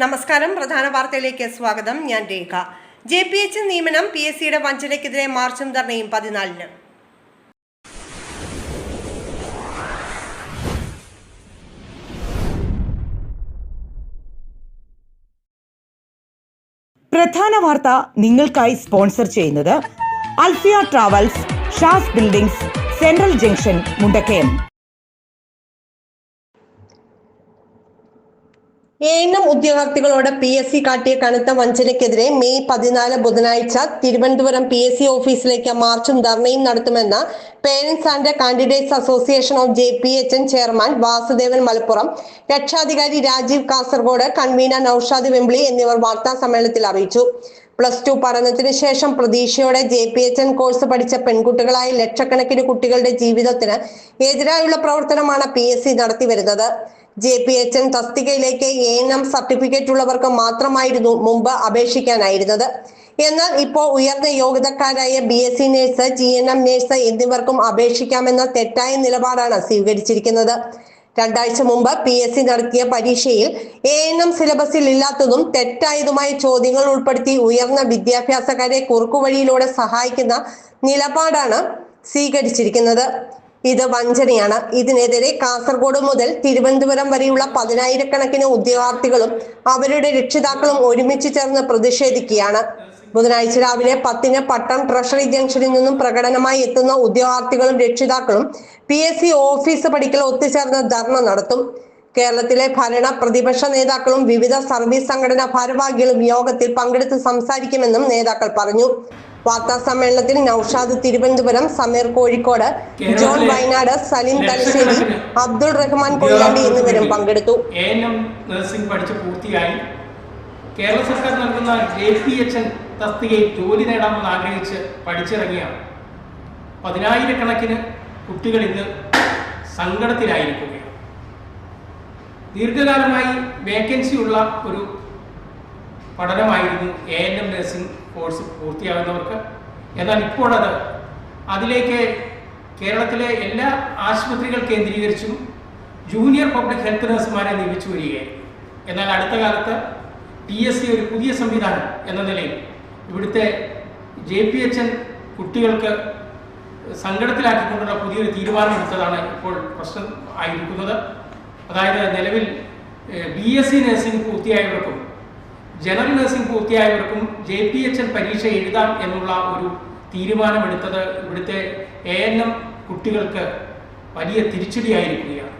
നമസ്കാരം. പ്രധാന വാർത്തയിലേക്ക് സ്വാഗതം. ഞാൻ രേഖ. ജെ പി എച്ച് നിയമനം പി എസ് സിയുടെ വഞ്ചനയ്ക്കെതിരെ മാർച്ചും ധർണയും പതിനാലിന്. പ്രധാന വാർത്ത നിങ്ങൾക്കായി സ്പോൺസർ ചെയ്യുന്നത് Alfiya travels Shaz buildings central junction Mundakkayam. ഏനം ഉദ്യോഗാർത്ഥികളോട് പി എസ് സി കാട്ടിയ കനത്ത വഞ്ചനയ്ക്കെതിരെ മെയ് പതിനാല് ബുധനാഴ്ച തിരുവനന്തപുരം പി എസ് സി ഓഫീസിലേക്ക് മാർച്ചും ധർണയും നടത്തുമെന്ന് parents and candidates association of J P H N chairman Vasudevan Malappuram രക്ഷാധികാരി രാജീവ് കാസർഗോഡ് കൺവീനർ നൌഷാദ് വെമ്പിളി എന്നിവർ വാർത്താ സമ്മേളനത്തിൽ അറിയിച്ചു. പ്ലസ് ടു പഠനത്തിന് ശേഷം പ്രതീക്ഷയോടെ J P H N course പഠിച്ച പെൺകുട്ടികളായ ലക്ഷക്കണക്കിന് കുട്ടികളുടെ ജീവിതത്തിന് എതിരായുള്ള പ്രവർത്തനമാണ് പി എസ് സി നടത്തിവരുന്നത്. ജെ പി എച്ച് എൻ തസ്തികയിലേക്ക് എ എൻ എം സർട്ടിഫിക്കറ്റ് ഉള്ളവർക്ക് മാത്രമായിരുന്നു മുമ്പ് അപേക്ഷിക്കാനായിരുന്നത്. എന്നാൽ ഇപ്പോൾ ഉയർന്ന യോഗ്യതക്കാരായ B S C nurse G N M nurse എന്നിവർക്കും അപേക്ഷിക്കാമെന്ന തെറ്റായ നിലപാടാണ് സ്വീകരിച്ചിരിക്കുന്നത്. രണ്ടാഴ്ച മുമ്പ് പി എസ് സി നടത്തിയ പരീക്ഷയിൽ എ എൻ എം സിലബസിൽ ഇല്ലാത്തതും തെറ്റായതുമായ ചോദ്യങ്ങൾ ഉൾപ്പെടുത്തി ഉയർന്ന വിദ്യാഭ്യാസക്കാരെ കുറുക്കുവഴിയിലൂടെ സഹായിക്കുന്ന നിലപാടാണ് സ്വീകരിച്ചിരിക്കുന്നത്. ഇത് വഞ്ചനയാണ്. ഇതിനെതിരെ കാസർഗോഡ് മുതൽ തിരുവനന്തപുരം വരെയുള്ള പതിനായിരക്കണക്കിന് ഉദ്യോഗാർത്ഥികളും അവരുടെ രക്ഷിതാക്കളും ഒരുമിച്ച് ചേർന്ന് പ്രതിഷേധിക്കുകയാണ്. ബുധനാഴ്ച രാവിലെ പത്തിന് പട്ടം ട്രഷറി ജംഗ്ഷനിൽ നിന്നും പ്രകടനമായി എത്തുന്ന ഉദ്യോഗാർത്ഥികളും രക്ഷിതാക്കളും പി എസ് സി ഓഫീസ് പടിക്കൽ ഒത്തുചേർന്ന് ധർണ നടത്തും. കേരളത്തിലെ ഭരണ പ്രതിപക്ഷ നേതാക്കളും വിവിധ സർവീസ് സംഘടനാ ഭാരവാഹികളും യോഗത്തിൽ പങ്കെടുത്ത് സംസാരിക്കുമെന്നും നേതാക്കൾ പറഞ്ഞു. വാർത്താ സമ്മേളനത്തിൽ നൌഷാദ് തിരുവനന്തപുരം സമീർ കോഴിക്കോട് ജോൺ വയനാട് സലീം തലശ്ശേരി അബ്ദുൾ റഹ്മാൻ കൊയിലാണ്ടി എന്നിവരും പങ്കെടുത്തു. നഴ്സിംഗ് പഠിച്ച് പൂർത്തിയായി. കേരള സർക്കാർ നൽകുന്ന ജെ പി എച്ച് എൻ തസ്തികയിൽ ജോലി നേടാമെന്ന് ആഗ്രഹിച്ച് പഠിച്ചിറങ്ങിയ പതിനായിരക്കണക്കിന് കുട്ടികൾ ഇന്ന് സങ്കടത്തിലായിരിക്കുകയാണ്. ദീർഘകാലമായി വേക്കൻസി ഉള്ള ഒരു പഠനമായിരുന്നു A N M nursing course പൂർത്തിയാകുന്നവർക്ക്. എന്നാൽ ഇപ്പോഴത് അതിലേക്ക് കേരളത്തിലെ എല്ലാ ആശുപത്രികൾ കേന്ദ്രീകരിച്ചും ജൂനിയർ പബ്ലിക് ഹെൽത്ത് നഴ്സുമാരെ നിയമിച്ചു വരികയായി എന്നാൽ അടുത്ത കാലത്ത് പി എസ് സി ഒരു പുതിയ സംവിധാനം എന്ന നിലയിൽ ഇവിടുത്തെ ജെ പി എച്ച് എൻ കുട്ടികൾക്ക് സങ്കടത്തിലാക്കിക്കൊണ്ടുള്ള പുതിയൊരു തീരുമാനം എടുത്തതാണ് ഇപ്പോൾ പ്രശ്നം ആയിരിക്കുന്നത്. അതായത് നിലവിൽ ബി എസ് സി നഴ്സിംഗ് പൂർത്തിയായവർക്കും ജനറൽ നഴ്സിംഗ് പൂർത്തിയായവർക്കും ജെ പി എച്ച് എൻ പരീക്ഷ എഴുതാം എന്നുള്ള ഒരു തീരുമാനമെടുത്തത് ഇവിടുത്തെ എ എൻ എം കുട്ടികൾക്ക് വലിയ തിരിച്ചടിയായിരിക്കുകയാണ്.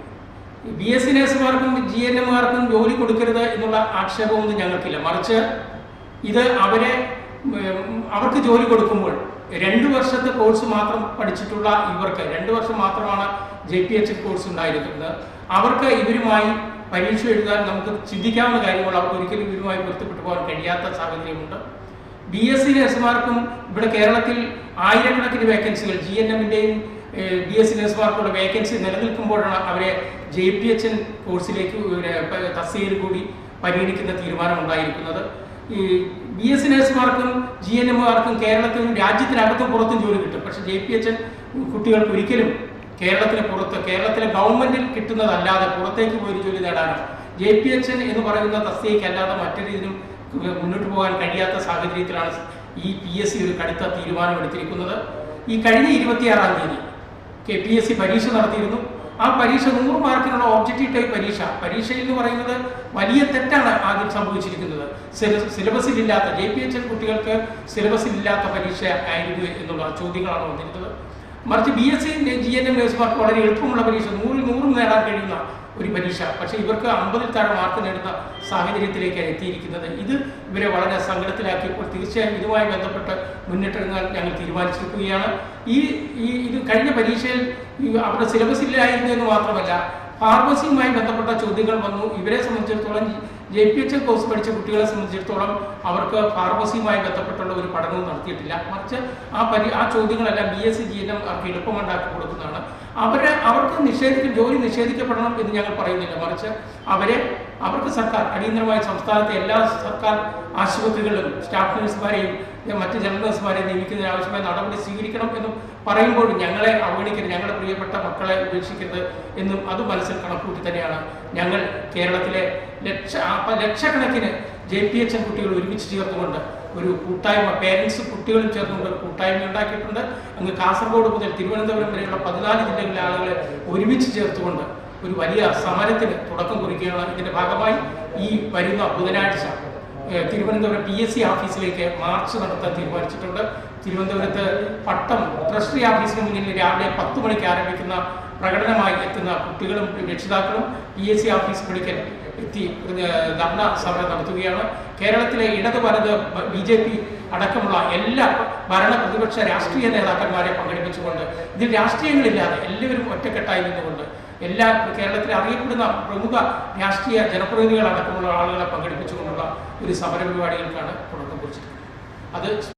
ബി എസ് സി നഴ്സുമാർക്കും ജി എൻ എമ്മുകാർക്കും ജോലി കൊടുക്കരുത് എന്നുള്ള ആക്ഷേപമൊന്നും ഞങ്ങൾക്കില്ല. മറിച്ച് ഇത് അവരെ അവർക്ക് ജോലി കൊടുക്കുമ്പോൾ രണ്ട് വർഷത്തെ കോഴ്സ് മാത്രം പഠിച്ചിട്ടുള്ള ഇവർക്ക് രണ്ട് വർഷം മാത്രമാണ് ജെ പി എച്ച് കോഴ്സ് ഉണ്ടായിരുന്നത് അവർക്ക് ഇവരുമായി പരീക്ഷ എഴുതാൻ നമുക്ക് ചിന്തിക്കാവുന്ന കാര്യങ്ങൾ അവർക്ക് ഒരിക്കലും ഇതുമായി പൊരുത്തപ്പെട്ടു പോകാൻ കഴിയാത്ത സാഹചര്യമുണ്ട്. ബി എസ് സി നഴ്സുമാർക്കും ഇവിടെ കേരളത്തിൽ ആയിരക്കണക്കിന് വേക്കൻസികൾ ജി എൻ എമ്മിന്റെയും ബി എസ് സി നഴ്സുമാർക്കുള്ള വേക്കൻസി നിലനിൽക്കുമ്പോഴാണ് അവരെ ജെ പി എച്ച് എൻ കോഴ്സിലേക്ക് തസ്തികയിൽ കൂടി പരിഗണിക്കുന്ന തീരുമാനം ഉണ്ടായിരിക്കുന്നത് ഈ ബി എസ് സി നഴ്സുമാർക്കും ജി എൻ എമ്മുകാർക്കും കേരളത്തിനും രാജ്യത്തിനകത്തും പുറത്തും ജോലി കിട്ടും. പക്ഷേ ജെ പി എച്ച് എൻ കുട്ടികൾക്ക് ഒരിക്കലും കേരളത്തിന് പുറത്ത് കേരളത്തിലെ ഗവൺമെന്റിൽ കിട്ടുന്നതല്ലാതെ പുറത്തേക്ക് പോയി ജോലി നേടാനോ ജെ പി എച്ച് എൻ എന്ന് പറയുന്ന തസ്തികയ്ക്ക് അല്ലാതെ മറ്റൊരു ഇതിനും മുന്നോട്ട് പോകാൻ കഴിയാത്ത സാഹചര്യത്തിലാണ് ഈ പി എസ് സി ഒരു കടുത്ത തീരുമാനമെടുത്തിരിക്കുന്നത്. ഈ കഴിഞ്ഞ ഇരുപത്തിയാറാം തീയതി കെ പി എസ് സി പരീക്ഷ നടത്തിയിരുന്നു. ആ പരീക്ഷ നൂറ് മാർക്കിനുള്ള ഓബ്ജക്റ്റീവ് ടൈപ്പ് പരീക്ഷ. പരീക്ഷ എന്ന് പറയുന്നത് വലിയ തെറ്റാണ് ആദ്യം സംഭവിച്ചിരിക്കുന്നത്. സിലബസിൽ ഇല്ലാത്ത ജെ പി എച്ച് എൻ കുട്ടികൾക്ക് സിലബസിലില്ലാത്ത പരീക്ഷ ആയിരുന്നു എന്നുള്ള ചോദ്യങ്ങളാണ് വന്നിരുന്നത്. മറിച്ച് B S C G N M നേഴ്സുമാർക്ക് വളരെ എളുപ്പമുള്ള പരീക്ഷ. നൂറിൽ നൂറും നേടാൻ കഴിയുന്ന ഒരു പരീക്ഷ. പക്ഷേ ഇവർക്ക് അമ്പതിൽ താഴെ മാർക്ക് നേടുന്ന സാഹചര്യത്തിലേക്കാണ് എത്തിയിരിക്കുന്നത്. ഇത് ഇവരെ വളരെ സങ്കടത്തിലാക്കിയപ്പോൾ തീർച്ചയായും ഇതുമായി ബന്ധപ്പെട്ട് മുന്നിട്ടിറങ്ങാൻ ഞങ്ങൾ തീരുമാനിച്ചിരിക്കുകയാണ്. ഈ ഈ ഇത് കഴിഞ്ഞ പരീക്ഷയിൽ അവരുടെ സിലബസ് ഇല്ലായിരുന്നു എന്ന് മാത്രമല്ല ഫാർമസിയുമായി ബന്ധപ്പെട്ട ചോദ്യങ്ങൾ വന്നു. ഇവരെ സംബന്ധിച്ചിടത്തോളം ജെ പി എച്ച് കോഴ്സ് പഠിച്ച കുട്ടികളെ സംബന്ധിച്ചിടത്തോളം അവർക്ക് ഫാർമസിയുമായി ബന്ധപ്പെട്ടുള്ള ഒരു പഠനവും നടത്തിയിട്ടില്ല. മറിച്ച് ആ പരി ആ ചോദ്യങ്ങളെല്ലാം B S C G N M അവർക്ക് എളുപ്പമുണ്ടാക്കി കൊടുക്കുന്നതാണ്. അവരെ അവർക്ക് നിഷേധിക്കും ജോലി നിഷേധിക്കപ്പെടണം എന്ന് ഞങ്ങൾ പറയുന്നില്ല. മറിച്ച് അവരെ അവർക്ക് സർക്കാർ അടിയന്തരമായി സംസ്ഥാനത്തെ എല്ലാ സർക്കാർ ആശുപത്രികളിലും സ്റ്റാഫ് നഴ്സുമാരെയും മറ്റ് ജനറൽ നഴ്സുമാരെയും നിയമിക്കുന്നതിന് ആവശ്യമായ നടപടി സ്വീകരിക്കണം എന്നും പറയുമ്പോഴും ഞങ്ങളെ അവഗണിക്കരുത്. ഞങ്ങളുടെ പ്രിയപ്പെട്ട മക്കളെ ഉപേക്ഷിക്കരുത് എന്നും അത് മനസ്സിൽ കണക്കൂട്ടി തന്നെയാണ്. ഞങ്ങൾ കേരളത്തിലെ ലക്ഷ ലക്ഷക്കണക്കിന് ജെ പി എച്ച് എൻ കുട്ടികൾ ഒരുമിച്ച് ചേർത്തുകൊണ്ട് ഒരു കൂട്ടായ്മ പേരൻസ് കുട്ടികളും ചേർന്നുകൊണ്ട് ഒരു കൂട്ടായ്മ ഉണ്ടാക്കിയിട്ടുണ്ട്. അങ്ങ് കാസർഗോഡ് മുതൽ തിരുവനന്തപുരം വരെയുള്ള പതിനാല് ജില്ലകളിലെ ആളുകളെ ഒരുമിച്ച് ചേർത്തുകൊണ്ട് ഒരു വലിയ സമരത്തിന് തുടക്കം കുറിക്കുകയാണ് ഇതിന്റെ ഭാഗമായി ഈ വരുന്ന ബുധനാഴ്ച. തിരുവനന്തപുരം പി എസ് സി ഓഫീസിലേക്ക് മാർച്ച് നടത്താൻ തീരുമാനിച്ചിട്ടുണ്ട്. തിരുവനന്തപുരത്ത് പട്ടം ട്രഷറി ഓഫീസിന് മുന്നിൽ രാവിലെ പത്ത് മണിക്ക് ആരംഭിക്കുന്ന പ്രകടനമായി എത്തുന്ന കുട്ടികളും രക്ഷിതാക്കളും പി എസ് സി ഓഫീസ് വിളിക്കൽ എത്തി ധർണ സമരം നടത്തുകയാണ്. കേരളത്തിലെ ഇടത് വലത് ബി ജെ പി അടക്കമുള്ള എല്ലാ ഭരണ പ്രതിപക്ഷ രാഷ്ട്രീയ നേതാക്കന്മാരെ പങ്കെടുപ്പിച്ചുകൊണ്ട് ഇതിൽ രാഷ്ട്രീയങ്ങളില്ലാതെ എല്ലാവരും ഒറ്റക്കെട്ടായി നിന്നുകൊണ്ട് എല്ലാ കേരളത്തിൽ അറിയപ്പെടുന്ന പ്രമുഖ രാഷ്ട്രീയ ജനപ്രതിനിധികൾ അടക്കമുള്ള ആളുകളെ പങ്കെടുപ്പിച്ചുകൊണ്ടുള്ള ഒരു സമര പരിപാടികൾക്കാണ് തുടക്കം കുറിച്ചിരിക്കുന്നത്. അത്